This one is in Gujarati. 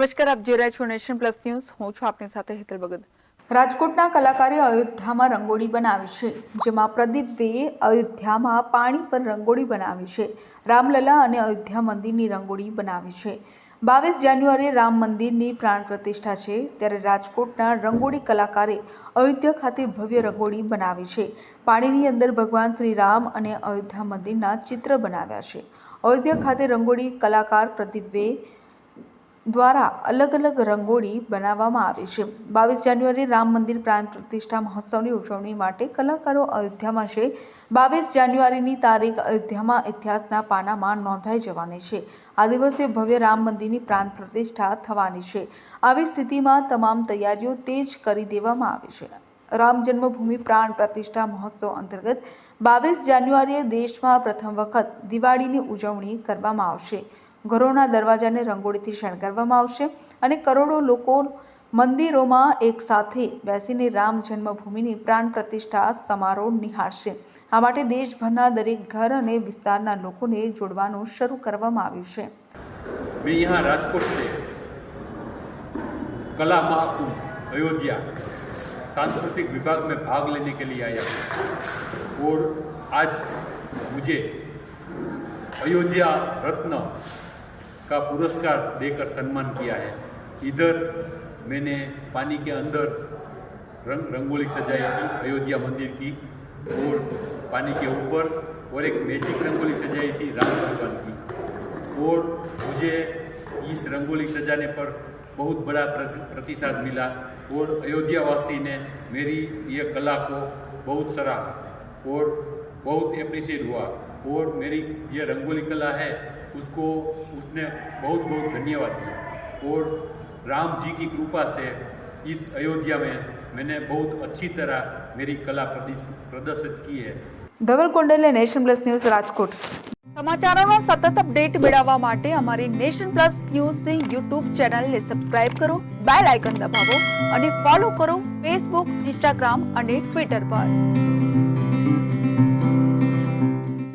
નમસ્કાર, આપ જોઈ રહ્યા છો નેશન પ્લસ ન્યૂઝ. હું છું આપની સાથે હેતલ ભગત. રાજકોટના કલાકારે અયોધ્યામાં રંગોળી બનાવી છે, જેમાં પ્રદીપ વેએ અયોધ્યામાં પાણી પર રંગોળી બનાવી છે, રામલલા અને અયોધ્યા મંદિરની રંગોળી બનાવી છે. બાવીસ જાન્યુઆરીએ રામ મંદિરની પ્રાણ પ્રતિષ્ઠા છે, ત્યારે રાજકોટના રંગોળી કલાકારે અયોધ્યા ખાતે ભવ્ય રંગોળી બનાવી છે. પાણીની અંદર ભગવાન શ્રી રામ અને અયોધ્યા મંદિરના ચિત્ર બનાવ્યા છે. અયોધ્યા ખાતે રંગોળી કલાકાર પ્રદીપભાઈ દ્વારા અલગ અલગ રંગોળી બનાવવામાં આવે છે. બાવીસ જાન્યુઆરી રામ મંદિર પ્રાણ પ્રતિષ્ઠા મહોત્સવની ઉજવણી માટે કલાકારો અયોધ્યામાં છે. બાવીસ જાન્યુઆરીની તારીખ અયોધ્યામાં ઇતિહાસના પાનામાં નોંધાઈ જવાની છે. આ દિવસે ભવ્ય રામ મંદિરની પ્રાણ પ્રતિષ્ઠા થવાની છે. આવી સ્થિતિમાં તમામ તૈયારીઓ તેજ કરી દેવામાં આવી છે. રામ જન્મભૂમિ પ્રાણ પ્રતિષ્ઠા મહોત્સવ અંતર્ગત બાવીસ જાન્યુઆરીએ દેશમાં પ્રથમ વખત દિવાળીની ઉજવણી કરવામાં આવશે. ઘરોના દરવાજાને રંગોળીથી શણગારવામાં આવશે અને કરોડો લોકો મંદિરોમાં એક સાથે બેસીને રામ જન્મભૂમિની પ્રાણ પ્રતિષ્ઠા સમારોહ નિહાળશે આ માટે દેશભરના દરેક ઘર અને વિસ્તારના લોકોને જોડવાનું શરૂ કરવામાં આવ્યું છે मैं यहाँ राजकोट से कला महाकुंभ अयोध्या सांस्कृतिक विभाग में भाग लेने के लिए आया हूँ और आज मुझे अयोध्या रत्न का पुरस्कार देकर सम्मान किया है। इधर मैंने पानी के अंदर रंग रंगोली सजाई थी, अयोध्या मंदिर की, और पानी के ऊपर और एक मैजिक रंगोली सजाई थी, राम भगवान की। और मुझे इस रंगोली सजाने पर बहुत बड़ा प्रतिसाद मिला, और अयोध्या वासी ने मेरी ये कला को बहुत सराहा और बहुत अप्रिशिएट हुआ। और मेरी ये रंगोली कला है उसको उसने बहुत बहुत धन्यवाद दिया और राम जी की कृपा से इस अयोध्या में मैंने बहुत अच्छी तरह मेरी कला प्रदर्शित प्रदर्शित की है Dhaval Kondle nation plus news Rajkot સમાચારોનો સતત અપડેટ મેળવવા માટે અમારી નેશન પ્લસ ન્યૂઝની યુટ્યુબ ચેનલને સબસ્ક્રાઇબ કરો બેલ આઇકન દબાવો અને ફોલો કરો ફેસબુક ઇન્સ્ટાગ્રામ અને ટ્વિટર પર